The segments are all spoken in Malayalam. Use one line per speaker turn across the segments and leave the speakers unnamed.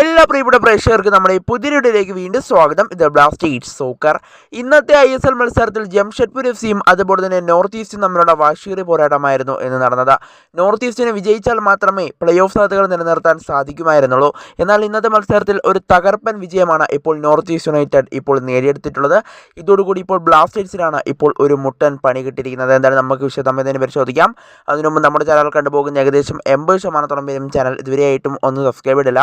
él എല്ലാ പ്രിയപ്പെട്ട പ്രേക്ഷകർക്കും നമ്മുടെ പുതിയൊരിടയിലേക്ക് വീണ്ടും സ്വാഗതം. ഇത് ബ്ലാസ്റ്റേഴ്സ് സോക്കർ ഇന്നത്തെ ഐ എസ് എൽ മത്സരത്തിൽ ജംഷഡ്പൂർ എഫ് സിയും അതുപോലെ തന്നെ നോർത്ത് ഈസ്റ്റും തമ്മിലുള്ള വാശിയേറിയ പോരാട്ടമായിരുന്നു എന്ന് നടന്നത്. നോർത്ത് ഈസ്റ്റിനെ വിജയിച്ചാൽ മാത്രമേ പ്ലേ ഓഫ് സാധ്യതകൾ നിലനിർത്താൻ സാധിക്കുമായിരുന്നുള്ളൂ. എന്നാൽ ഇന്നത്തെ മത്സരത്തിൽ ഒരു തകർപ്പൻ വിജയമാണ് ഇപ്പോൾ നോർത്ത് ഈസ്റ്റ് യുണൈറ്റഡ് ഇപ്പോൾ നേടിയെടുത്തിട്ടുള്ളത്. ഇതോടുകൂടി ഇപ്പോൾ ബ്ലാസ്റ്റേഴ്സിനാണ് ഇപ്പോൾ ഒരു മുട്ടൻ പണി കിട്ടിയിരിക്കുന്നത്. എന്തായാലും നമുക്ക് വിശദമായി പരിശോധിക്കാം. അതിനുമുമ്പ് നമ്മുടെ ചാനൽ കണ്ടുപോകുന്ന ഏകദേശം എൺപത് ശതമാനത്തോളം പേരും ചാനൽ ഇതുവരെയായിട്ടും ഒന്ന് സബ്സ്ക്രൈബ് ഇടില്ല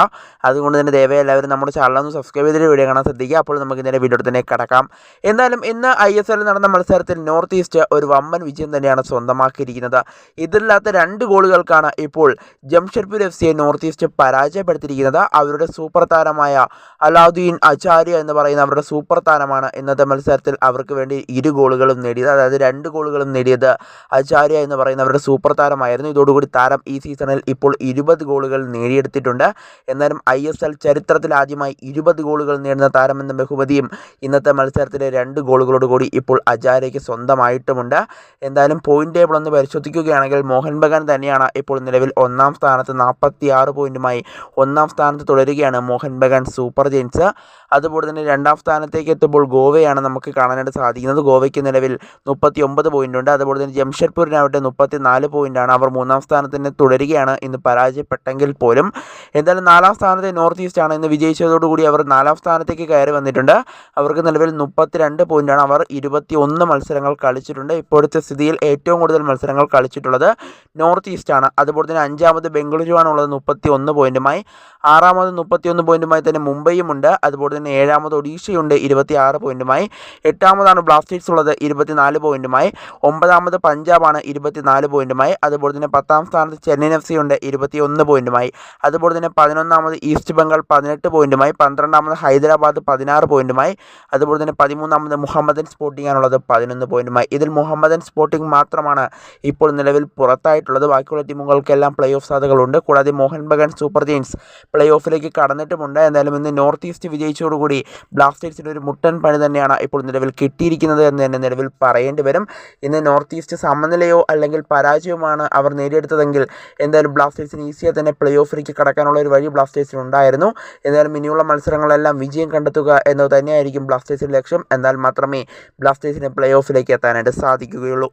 അതുകൊണ്ട് തന്നെ ദയവായി എല്ലാവരും നമ്മുടെ ചാനൽ ഒന്ന് സബ്സ്ക്രൈബ് ചെയ്തിട്ട് വീഡിയോ കാണാൻ ശ്രദ്ധിക്കുക. അപ്പോൾ നമുക്ക് ഇതിന്റെ വീഡിയോ തന്നെ കിടക്കാം. എന്നാലും ഇന്ന് ഐ എസ് എല്ലിൽ നടന്ന മത്സരത്തിൽ നോർത്ത് ഈസ്റ്റ് ഒരു വമ്പൻ വിജയം തന്നെയാണ് സ്വന്തമാക്കിയിരിക്കുന്നത്. ഇതില്ലാത്ത രണ്ട് ഗോളുകൾക്കാണ് ഇപ്പോൾ ജംഷഡ്പൂർ എഫ് സിയെ നോർത്ത് ഈസ്റ്റ് പരാജയപ്പെടുത്തിയിരിക്കുന്നത്. അവരുടെ സൂപ്പർ താരമായ അലാദുദ്ദീൻ അചാര്യ എന്ന് പറയുന്ന അവരുടെ സൂപ്പർ താരമാണ് ഇന്നത്തെ മത്സരത്തിൽ അവർക്ക് വേണ്ടി ഇരു ഗോളുകളും നേടിയത്. അതായത് രണ്ട് ഗോളുകളും നേടിയത് അചാര്യ എന്ന് പറയുന്ന അവരുടെ സൂപ്പർ താരമായിരുന്നു. ഇതോടുകൂടി താരം ഈ സീസണിൽ ഇപ്പോൾ ഇരുപത് ഗോളുകൾ നേടിയെടുത്തിട്ടുണ്ട്. എന്നാലും ഐ എസ് എൽ ചരിത്രത്തിൽ ആദ്യമായി ഇരുപത് ഗോളുകൾ നേടുന്ന താരമെന്ന ബഹുമതിയും ഇന്നത്തെ മത്സരത്തിലെ രണ്ട് ഗോളുകളോട് കൂടി ഇപ്പോൾ അജാരയ്ക്ക് സ്വന്തമായിട്ടുമുണ്ട്. എന്തായാലും പോയിന്റ് ടേബിൾ ഒന്ന് പരിശോധിക്കുകയാണെങ്കിൽ മോഹൻ ബഗാൻ തന്നെയാണ് ഇപ്പോൾ നിലവിൽ ഒന്നാം സ്ഥാനത്ത് നാൽപ്പത്തി ആറ് പോയിന്റുമായി ഒന്നാം സ്ഥാനത്ത് തുടരുകയാണ് മോഹൻ ബഗാൻ സൂപ്പർ ജെയിൻസ്. അതുപോലെ തന്നെ രണ്ടാം സ്ഥാനത്തേക്ക് എത്തുമ്പോൾ ഗോവയാണ് നമുക്ക് കാണാനായിട്ട് സാധിക്കുന്നത്. ഗോവയ്ക്ക് നിലവിൽ മുപ്പത്തി ഒമ്പത് ഉണ്ട്. അതുപോലെ തന്നെ ജംഷഡ്പൂരിനാവട്ടെ മുപ്പത്തി നാല് പോയിന്റാണ് അവർ മൂന്നാം സ്ഥാനത്ത് തന്നെ തുടരുകയാണ്. ഇന്ന് പരാജയപ്പെട്ടെങ്കിൽ പോലും. എന്തായാലും നാലാം സ്ഥാനത്തെ നോർത്ത് ഈസ്റ്റ് ആണ് ഇന്ന് വിജയിച്ചതോടുകൂടി അവർ നാലാം സ്ഥാനത്തേക്ക് കയറി വന്നിട്ടുണ്ട്. അവർക്ക് നിലവിൽ മുപ്പത്തിരണ്ട് പോയിന്റാണ് അവർ ഇരുപത്തി ഒന്ന് മത്സരങ്ങൾ കളിച്ചിട്ടുണ്ട്. ഇപ്പോഴത്തെ സ്ഥിതിയിൽ ഏറ്റവും കൂടുതൽ മത്സരങ്ങൾ കളിച്ചിട്ടുള്ളത് നോർത്ത് ഈസ്റ്റ് ആണ്. അതുപോലെ തന്നെ അഞ്ചാമത് ബംഗളൂരു ഉള്ളത് മുപ്പത്തി ഒന്ന് പോയിന്റുമായി ആറാമത് മുപ്പത്തി ഒന്ന് പോയിന്റുമായി തന്നെ മുംബൈയും ഉണ്ട്. അതുപോലെ തന്നെ ഏഴാമത് ഒഡീഷയുണ്ട് ഇരുപത്തി ആറ് പോയിന്റുമായി എട്ടാമതാണ് ബ്ലാസ്റ്റേഴ്സ് ഉള്ളത് ഇരുപത്തിനാല് പോയിന്റുമായി ഒമ്പതാമത് പഞ്ചാബാണ് ഇരുപത്തിനാല് പോയിന്റുമായി അതുപോലെ തന്നെ പത്താം സ്ഥാനത്ത് ചെന്നൈയിൻ എഫ് സി ഉണ്ട് ഇരുപത്തി ഒന്ന് പോയിന്റുമായി അതുപോലെ തന്നെ പതിനൊന്നാമത് ഈസ്റ്റ് ബംഗാൾ പതിനെട്ട് പോയിന്റുമായി പന്ത്രണ്ടാമത് ഹൈദരാബാദ് പതിനാറ് പോയിന്റുമായി അതുപോലെ തന്നെ പതിമൂന്നാമത് മുഹമ്മദൻ സ്പോർട്ടിംഗ് ആണുള്ളത് പതിനൊന്ന് പോയിന്റുമായി. ഇതിൽ മുഹമ്മദൻ സ്പോർട്ടിംഗ് മാത്രമാണ് ഇപ്പോൾ നിലവിൽ പുറത്തായിട്ടുള്ളത്. ബാക്കിയുള്ള ടീമുകൾക്കെല്ലാം പ്ലേ ഓഫ് സാധ്യതകളുണ്ട്. കൂടാതെ Mohan Bagan super giants play ഓഫിലേക്ക് കടന്നിട്ടുമുണ്ട്. എന്തായാലും ഇന്ന് നോർത്ത് ഈസ്റ്റ് വിജയിച്ചതോടുകൂടി ബ്ലാസ്റ്റേഴ്സിന് ഒരു മുട്ടൻ പണി തന്നെയാണ് ഇപ്പോൾ നിലവിൽ കിട്ടിയിരിക്കുന്നത് എന്ന് തന്നെ നിലവിൽ പറയേണ്ടി വരും. ഇന്ന് നോർത്ത് ഈസ്റ്റ് സമനിലയോ അല്ലെങ്കിൽ പരാജയവുമാണ് അവർ നേടിയെടുത്തതെങ്കിൽ എന്തായാലും ബ്ലാസ്റ്റേഴ്സിന് ഈസിയായി തന്നെ പ്ലേ ഓഫിലേക്ക് കടക്കാനുള്ള ഒരു വഴി ബ്ലാസ്റ്റേഴ്സിന് ഉണ്ടായിരുന്നു. എന്തായാലും ഇനിയുള്ള മത്സരങ്ങളെല്ലാം വിജയം കണ്ടെത്തുക എന്നത് തന്നെയായിരിക്കും ബ്ലാസ്റ്റേഴ്സിന്റെ ലക്ഷ്യം. എന്നാൽ മാത്രമേ ബ്ലാസ്റ്റേഴ്സിന് പ്ലേ ഓഫിലേക്ക് എത്താനായിട്ട് സാധിക്കുകയുള്ളൂ.